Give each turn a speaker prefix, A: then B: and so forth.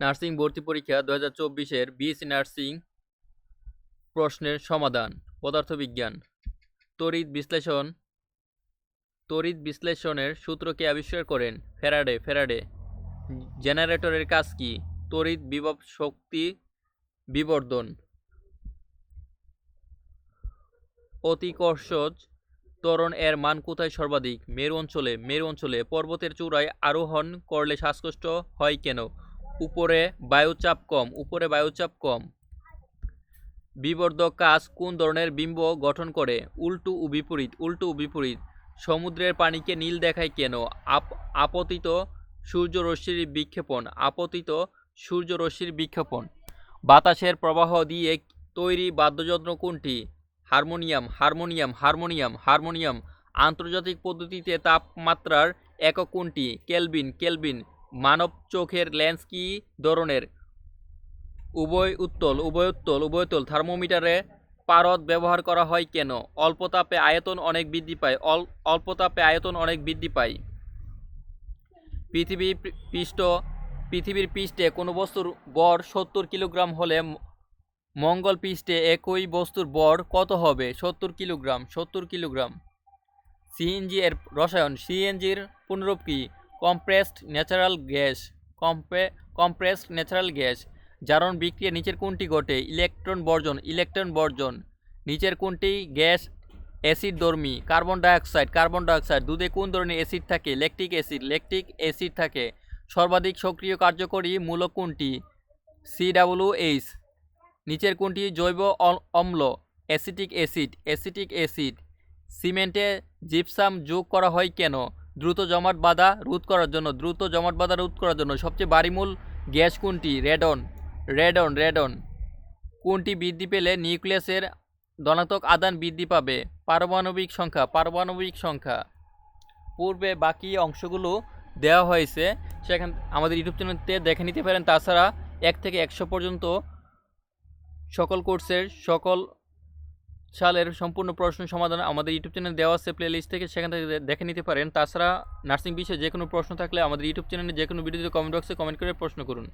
A: Nursing ভর্তি পরীক্ষা দু হাজার চব্বিশের বিএসসি নার্সিং প্রশ্নের সমাধান, পদার্থবিজ্ঞান। তড়িৎ বিশ্লেষণ, তড়িৎ বিশ্লেষণের সূত্রকে আবিষ্কার করেন? ফ্যারাডে। ফ্যারাডে, জেনারেটরের কাজ কি? তড়িৎ বিভব শক্তি বিবর্ধন। অতিকর্ষজ ত্বরণ এর মান কোথায় সর্বাধিক? মেরু অঞ্চলে। মেরু অঞ্চলে পর্বতের চূড়ায় আরোহণ করলে শ্বাসকষ্ট হয় কেন? উপরে বায়ুচাপ কম, উপরে বায়ুচাপ কম। বিবর্ধক কাজ কোন ধরনের বিম্ব গঠন করে? উল্টো ও বিপরীত, উল্টো ও বিপরীত। সমুদ্রের পানিকে নীল দেখায় কেন? আপ, আপতিত সূর্যরশ্মির বিক্ষেপণ, আপতিত সূর্যরশ্মির বিক্ষেপণ। বাতাসের প্রবাহ দিয়ে তৈরি বাদ্যযন্ত্র কোনটি? Harmonium harmonium harmonium harmonium. আন্তর্জাতিক পদ্ধতিতে তাপমাত্রার একক কোনটি? Kelvin kelvin. মানব চোখের লেন্স কি ধরনের? উভয় উত্তল উভয় উত্তল উভয়তল থার্মোমিটারে পারদ ব্যবহার করা হয় কেন? অল্প তাপে আয়তন অনেক বৃদ্ধি পায়। অল- অল্প তাপে আয়তন অনেক বৃদ্ধি পায়। পৃথিবী পৃষ্ঠ, পৃথিবীর পৃষ্ঠে কোনো বস্তুর বর সত্তর কিলোগ্রাম হলে মঙ্গল পৃষ্ঠে একই বস্তুর বর কত হবে? সত্তর কিলোগ্রাম সত্তর কিলোগ্রাম। সিএনজি এর রসায়ন, সিএনজির পুনরূপ কি? কম্প্রেসড ন্যাচারাল গ্যাস কম্পে কম্প্রেসড ন্যাচারাল গ্যাস জারণ বিক্রিয়া নিচের কোনটি ঘটে? ইলেকট্রন বর্জন ইলেকট্রন বর্জন। নিচের কোনটি? গ্যাস, অ্যাসিড ধর্মী কার্বন ডাইঅক্সাইড কার্বন ডাইঅক্সাইড। দুধে কোন ধরনের অ্যাসিড থাকে? ল্যাকটিক অ্যাসিড ল্যাকটিক অ্যাসিড থাকে। সর্বাধিক সক্রিয় কার্যকরী মূলক কোনটি? সিডাব্লিউএইচ নিচের কোনটি? জৈব অম্ল, অ্যাসিটিক অ্যাসিড অ্যাসিটিক অ্যাসিড। সিমেন্টে জিপসাম যোগ করা হয় কেন? দ্রুত জমাট বাঁধা রোধ করার জন্য, দ্রুত জমাট বাঁধা রোধ করার জন্য সবচেয়ে বাড়িমূল গ্যাস কোনটি? Radon radon radon. কোনটি বৃদ্ধি পেলে নিউক্লিয়াসের ধনাত্মক আদান বৃদ্ধি পাবে? পারমাণবিক সংখ্যা পারমাণবিক সংখ্যা। পূর্বে বাকি অংশগুলো দেওয়া হয়েছে, সেখান আমাদের ইউটিউব চ্যানেলতে দেখে নিতে পারেন। তাছাড়া এক থেকে একশো পর্যন্ত সকল কোর্সের সকল সালের সম্পূর্ণ প্রশ্ন সমাধান আমাদের ইউটিউব চ্যানেল দেওয়া আছে প্লে লিস্ট থেকে সেখান থেকে দেখে নিতে পারেন। তাছাড়া নার্সিং বিষয়ে যে কোনো প্রশ্ন থাকলে আমাদের ইউটিউব চ্যানেলে যে কোনো ভিডিওতে কমেন্ট বক্সে কমেন্ট করে প্রশ্ন করুন।